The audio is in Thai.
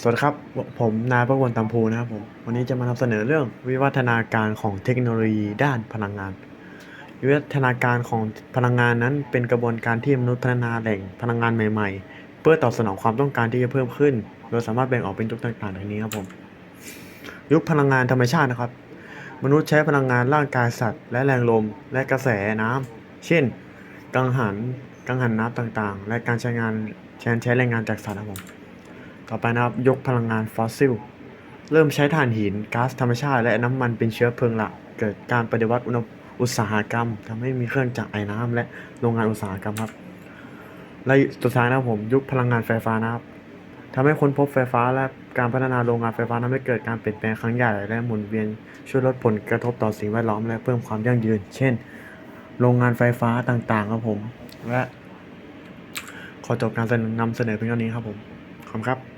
สวัสดีครับ ผมนายประวนตำพูนะครับผม วันนี้จะมานำเสนอเรื่องวิวัฒนาการของเทคโนโลยีด้านพลังงาน วิวัฒนาการของพลังงานนั้นเป็นกระบวนการที่มนุษย์พัฒนาแหล่งพลังงานใหม่ ๆ เพื่อตอบสนองความต้องการที่จะเพิ่มขึ้น โดยสามารถแบ่งออกเป็นยุคต่างๆดังนี้ครับผม ยุคพลังงานธรรมชาตินะครับ มนุษย์ใช้พลังงานร่างกายสัตว์ และแรงลม และกระแสน้ำเช่น กังหัน กังหันน้ำต่างๆ และการใช้งานแทนใช้แรงงานจากสัตว์ครับผม ต่อไปนะครับยกพลังงานฟอสซิล เริ่มใช้ถ่านหินก๊าซธรรมชาติ และน้ำมันเป็นเชื้อเพลิงหลัก เกิดการปฏิวัติอุณอุตสาหกรรมทำให้มีเครื่องจักรไอ้น้ำและโรงงานอุตสาหกรรมครับ และสุดท้ายนะครับผมยุคพลังงานไฟฟ้านะครับทำให้ค้นพบไฟฟ้าและการพัฒนาโรงงานไฟฟ้าทำให้เกิดการเปลี่ยนแปลงครั้งใหญ่และหมุนเวียนช่วยลดผลกระทบต่อสิ่งแวดล้อมและเพิ่มความยั่งยืน เช่น โรงงานไฟฟ้าต่างๆครับผม และขอจบการนำเสนอเพียงเท่านี้ครับผมขอบคุณครับ